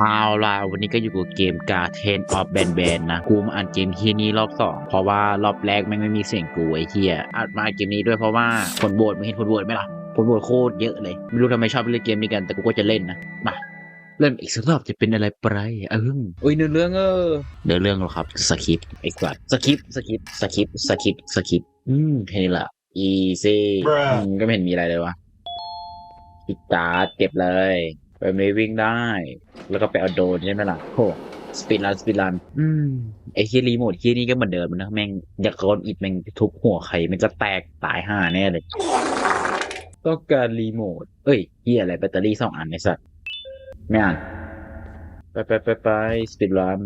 เอาล่ะวันนี้ก็อยู่กับเกมกาเทนออฟแบนแบนนะ กูมาอ่านเกมที่นี้รอบสองเพราะว่ารอบแรกแม่งไม่มีเสียงกูไอ้เหี้ยอัดมาเกมนี้ด้วยเพราะว่าผลโหวตมึงเห็นผลโหวตไหมล่ะ ผลโหวตโคตรเยอะเลย ไม่รู้ทำไมชอบเล่นเกมนี้กันแต่กูก็จะเล่นนะ มา เล่นอีกสักรอบจะเป็นอะไรไปเอออุ้ยเนื้อเรื่องเออเนื้อเรื่องเหรอครับสคริปต์ไอ้สัสสคริปต์สคริปต์สคริปต์สคริปต์สคริปต์อืมแค่นี้แหละ easy อืมก็ไม่เห็นมีอะไรเลยวะปิดตาเก็บเลย ไปไม่วิ่งได้ แล้วก็ไปเอาโดนใช่ไหมล่ะโหสปีดรันสปีดรัน อืมไอ้เฮียรีโมทเฮียนี่ก็เหมือนเดิมนะ แม่งอยากโกนอิดแม่งทุบหัวใครมันจะแตกตายห่าแน่เลยต้องการรีโมท เอ้ยเฮียอะไรแบตเตอรี่สองอันไอ้สัสไม่อ่านไปไปไปไปสปีดรัน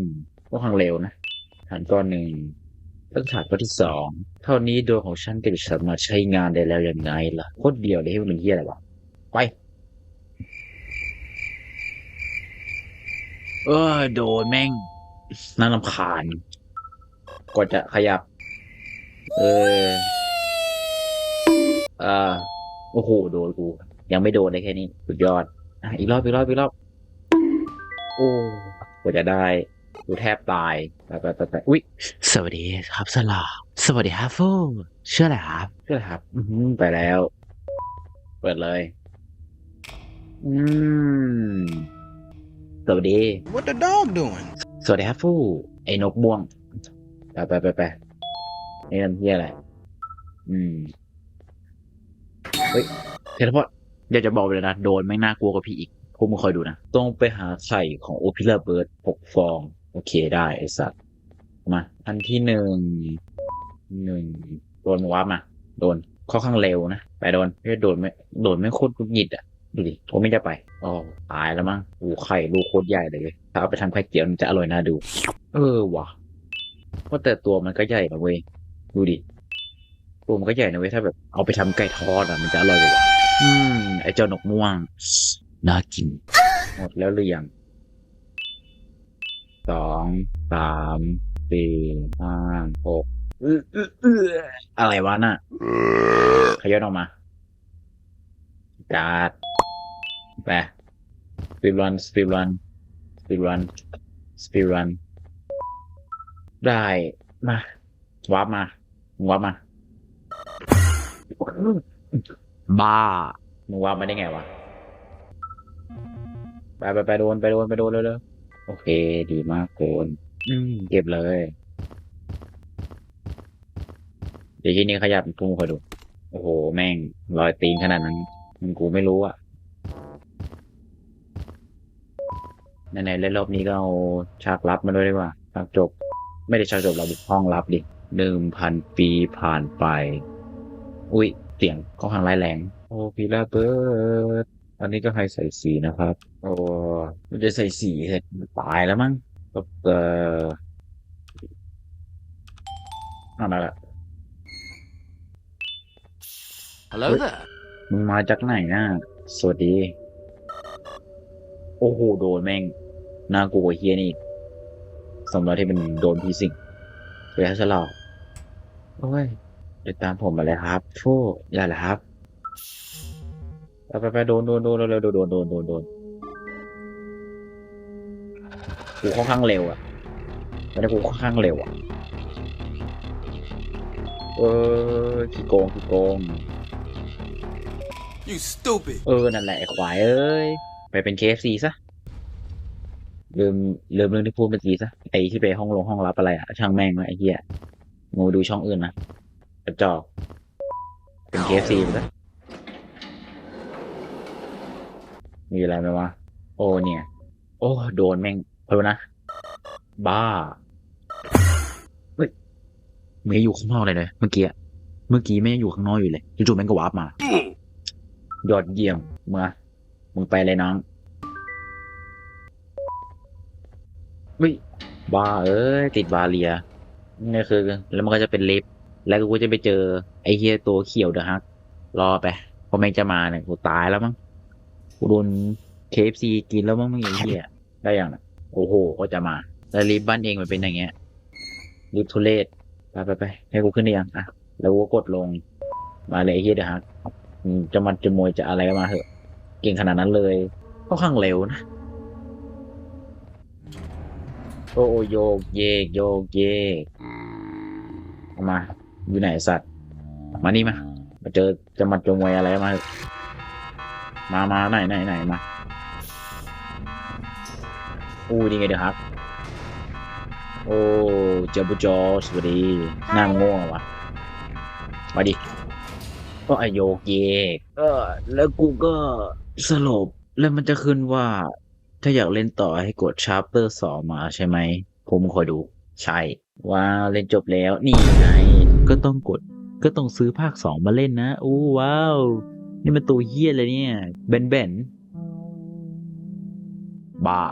ก็ทางเร็วนะฐานก้อนหนึ่งต้งฐานก้อนที่สอง เท่านี้โดรนของฉันก็จะสามารถใช้งานได้แล้วยังไงล่ะ โคตรเดียวเลยให้มันเป็นเฮียอะไรวะ ไป เออโดนแม่ง น่ารำคาญกว่าจะขยับ เอออ่าโอ้โหโดนกู ยังไม่โดนเลยแค่นี้ สุดยอดอะอีกรอบอีกรอบอีกรอบโอ้กว่าจะได้กูแทบตายไปไปไปไปอุ้ยสวัสดีครับสลาสวัสดีครับฟูเชื่ออะไรครับเชื่ออะไรครับ อืมไปแล้ว เปิดเลย อืม สวัสดี What the dog doing? สวัสดีครับฟู่ไอ้นกบ่วง ไปไปไปไปนี่มันเฮียอะไร อืม เฮ้ยเทเลพอร์ตอยากจะบอกเลยนะ โดนไม่งน่ากลัวกว่าพี่อีกพวกมึงคอยดูนะ ต้องไปหาไข่ของโอพิลาเบิร์ดหกฟอง โอเคได้ไอสัตว์ มา อันที่หนึ่ง หนึ่ง โดนวาร์ปมา โดนค่อนข้างเร็วนะ ไปโดนไม่โดนไม่โดนไม่โคตรกุดหงิดอะ ดูดิผมไม่จะไปอ๋อตายแล้วมั้งอ้ไข่ลูกโคตรใหญ่เลย ถ้าเอาไปทำไข่เจียวมันจะอร่อยน่าดู เออว่ะว่าแต่ตัวมันก็ใหญ่นะเว้ย ดูดิ ตัวมันก็ใหญ่นะเว้ย ถ้าแบบเอาไปทำไก่ทอดอะ มันจะอร่อยกว่าอืม ไอเจ้านกม่วง น่ากิน หมดแล้วหรือยังสองสามสี่ห้าหกอืออืออืออะไรวะน่ะขยันออกมาการ์ด ไปสปีดรันสปีดรันสปีดรันสปีดรันได้มาวาร์ปมามึงวาร์ปมาบ้ามึงวาร์ปมาได้ไงวะไปไปไปโดนไปโดนไปโดนเร็วๆโอเค ดีมากโกนอืมเก็บเลย เดี๋ยวทีนี้ขยับพุ่งคอยดู โอ้โห แม่งรอยตีนขนาดนั้นมันกูไม่รู้อะ ไหนๆเล่นรอบนี้ก็เอาฉากลับมาด้วยดีกว่าฉากจบ ไม่ได้ฉากจบเราบุกห้องลับดิหนึ่งพันปีผ่านไป อุ้ยเสียงก็ทางไร้ายแรง โอ้พีลาเบิร์ดอันนี้ก็ให้ใส่สีนะครับ โอ้มันจะใส่สีเสร็จตายแล้วมั้งก็เออนั่นแหละ Hello What? there. มึงมาจากไหนนะสวัสดี โอ้โห โดนแม่ง น่ากลัวกว่าเฮียนี่สมแล้วที่เป็นโดนพีสิงเรียกฉลอกโอ้ยเดี๋ยวตามผมมาเลยครับโูอย่าเละครับไปไปโดนโดนโดนเร็วๆโดนโดนโดนโดนโดนกูค่อนข้างเร็วอะไม่ได้กูค่อนข้างเร็วอะเออขี้โกงขี้โกง You stupid. เออ นั่นแหละไอ้ควายเอ้ย ไปเป็น KFC ซะ ลืมลืมเรื่องที่พูดเมื่อกี้ซะไอ้ที่ไปห้องลงห้องรับอะไรอะช่างแม่งวะไอ้เหี้ยงูดูช่องอื่นนะกระจอกเป็น KFC ไปซะมีอะไรไหมวะโอ้เนี่ย โอ้โดนแม่งเพอนะ บ้าเฮ้ยไม่อยู่ข้างนอกเลยเลยเมื่อกี้เมื่อกี้ไม่อยู่ข้างนอกอยู่เลยจู่ๆแม่งก็วาร์ปมายอดเยี่ยมมามึงไปเลยน้อง วิบ้าเอ้ยติดบาเรียนี่คือ แล้วมันก็จะเป็นลิฟแล้วกูจะไปเจอไอ้เฮียตัวเขียวเดอะฮักรอไปพอแม่งจะมาเนี่ยกูตายแล้วมั้งกูโดนเคฟซีกินแล้วมั้งมึงไอ้เฮียได้ยังน่ะโอ้โหก็จะมาแล้วลิฟบ้านเองมันเป็นอย่างเงี้ยลิฟทุเรศไปไปไปให้กูขึ้นได้ยังอะแล้วกูก็กดลงมาเลยไอ้เฮียเดอะฮักจะมันจะมวยจะอะไรก็มาเถอะ เก่งขนาดนั้นเลยค่อนข้างเร็วนะ โอ้โอโยกเยกโยกเยกเอามา อยู่ไหนสัตว์ มานี่มามาเจอจะมาจงไว้อะไรมาเถอะมามาไหนไหนไหนมาอู้ดีไงเดี๋ยวครับ โอ้เจ้าบุจอสวัสดีหน้าง่วงวะมาดิก็ไอโยกเยกเออแล้วกูก็สลบแล้วมันจะขึ้นว่า ถ้าอยากเล่นต่อให้กดชาร์เปอร์สองมาใช่ไหม ผมคอยดู ใช่ ว้าวเล่นจบแล้ว นี่ไง ก็ต้องกด ก็ต้องซื้อภาคสองมาเล่นนะอู้ว้าว นี่มันตัวเฮี้ยเลยเนี่ยเบนเบนบ้า